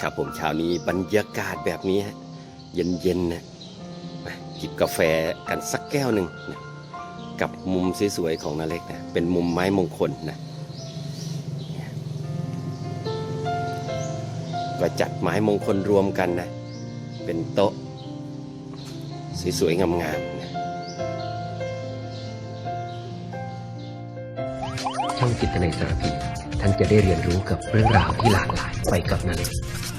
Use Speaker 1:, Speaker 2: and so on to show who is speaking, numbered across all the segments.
Speaker 1: ครับผมเช้านี้บรรยากาศแบบนี้ฮะเย็นๆนะจิบกาแฟกันสักแก้วหนึ่งนะกับมุมสวยๆของนาเล็กนะเป็นมุมไม้มงคลนะก็จัดไม้มงคลรวมกันนะ เป็นโต๊ะ สวยๆงามๆนะ
Speaker 2: ช่องจิตในสารพีท่านจะได้เรียนรู้กับเรื่องราวที่หลากหลายไปกับนาเล็ก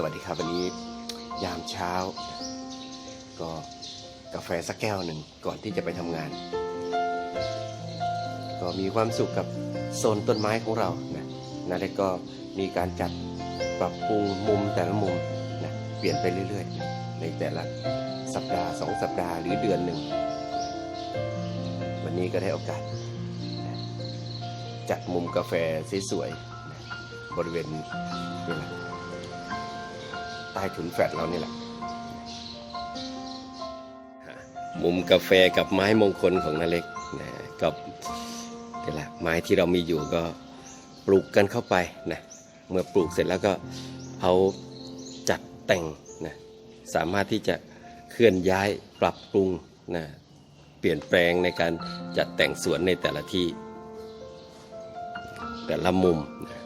Speaker 1: สวัสดีครับวันนี้ยามเช้า ก็กาแฟสักแก้วหนึ่งก่อนที่จะไปทำงาน ก็มีความสุขกับโซนต้นไม้ของเรานะนะแล้วก็มีการจัดปรับปรุงมุมแต่ละมุมนะเปลี่ยนไปเรื่อยๆ ในแต่ละสัปดาห์สองสัปดาห์หรือเดือนหนึ่ง วันนี้ก็ได้โอกาสนะจัดมุมกาแฟสวยๆนะบริเวณนี่แหละ ใต้ถุนแฟลตเรานี่แหละ มุมกาแฟกับไม้มงคลของนาเล็กนะกับนี่แหละไม้ที่เรามีอยู่ก็ปลูกกันเข้าไปนะเมื่อปลูกเสร็จแล้วก็เอาจัดแต่งนะสามารถที่จะเคลื่อนย้ายปรับปรุงนะเปลี่ยนแปลงในการจัดแต่งสวนในแต่ละที่ แต่ละมุมนะ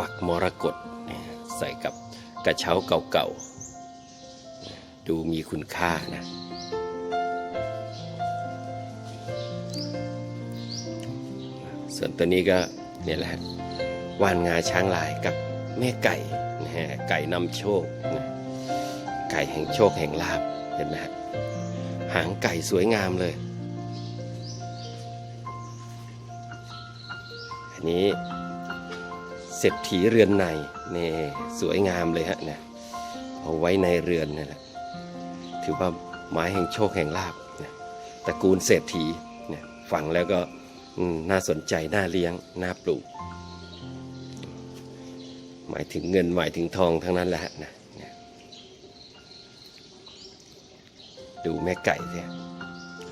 Speaker 1: วักมรกตใส่กับกระเช้าเก่าๆ ดูมีคุณค่านะ ส่วนตัวนี้ก็เนี่ยแหละฮะว่านงาช้างลายกับแม่ไก่นะฮะไก่นำโชคนะไก่แห่งโชคแห่งลาบเห็นไหมฮะหางไก่สวยงามเลย อันนี้ เศรษฐีเรือนในนี่สวยงามเลยฮะนะเอาไว้ในเรือนนี่แหละถือว่าไม้แห่งโชคแห่งลาบนะตระกูลเศรษฐีเนี่ยฟังแล้วก็น่าสนใจน่าเลี้ยงน่าปลูก หมายถึงเงินหมายถึงทองทั้งนั้นแหละนะดูแม่ไก่เนี่ย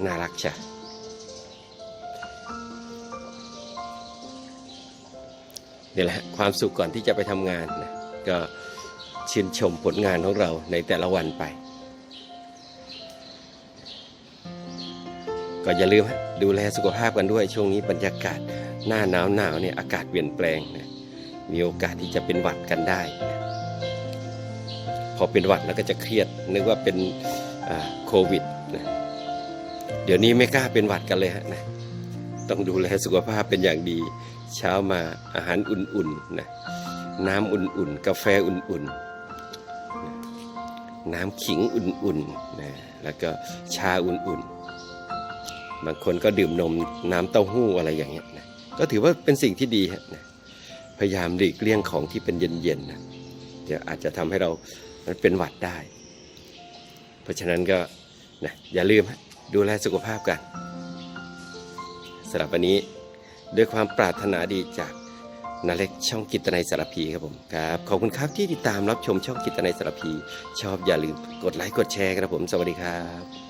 Speaker 1: น่ารักใช่ นี่แหละความสุขก่อนที่จะไปทำงานนะก็ชื่นชมผลงานของเราในแต่ละวันไป ก็อย่าลืมดูแลสุขภาพกันด้วยช่วงนี้บรรยากาศหน้าหนาวหนาวเนี่ยอากาศเปลี่ยนแปลงนะมีโอกาสที่จะเป็นหวัดกันได้นะพอเป็นหวัดแล้วก็จะเครียดนึกว่าเป็นโควิดนะเดี๋ยวนี้ไม่กล้าเป็นหวัดกันเลยฮะนะต้องดูแลสุขภาพเป็นอย่างดี เช้ามาอาหารอุ่นๆนะน้ำอุ่นๆ กาแฟอุ่นๆ น้ำขิงอุ่นๆนะแล้วก็ชาอุ่นๆ บางคนก็ดื่มนมน้ำเต้าหู้อะไรอย่างเงี้ยนะก็ถือว่าเป็นสิ่งที่ดีฮนะพยายามหลีกเลี่ยงของที่เป็นเย็นๆนะเดี๋ยวอาจจะทำให้เรามันเป็นหวัดได้ เพราะฉะนั้นก็นะอย่าลืมดูแลสุขภาพกันสำหรับวันนี้ ด้วยความปรารถนาดีจากนาเล็กช่องกิตนัยสารพีครับผมครับขอบคุณครับที่ติดตามรับชมช่องกิตนัยสารพี ชอบอย่าลืมกดไลค์กดแชร์ครับผม สวัสดีครับ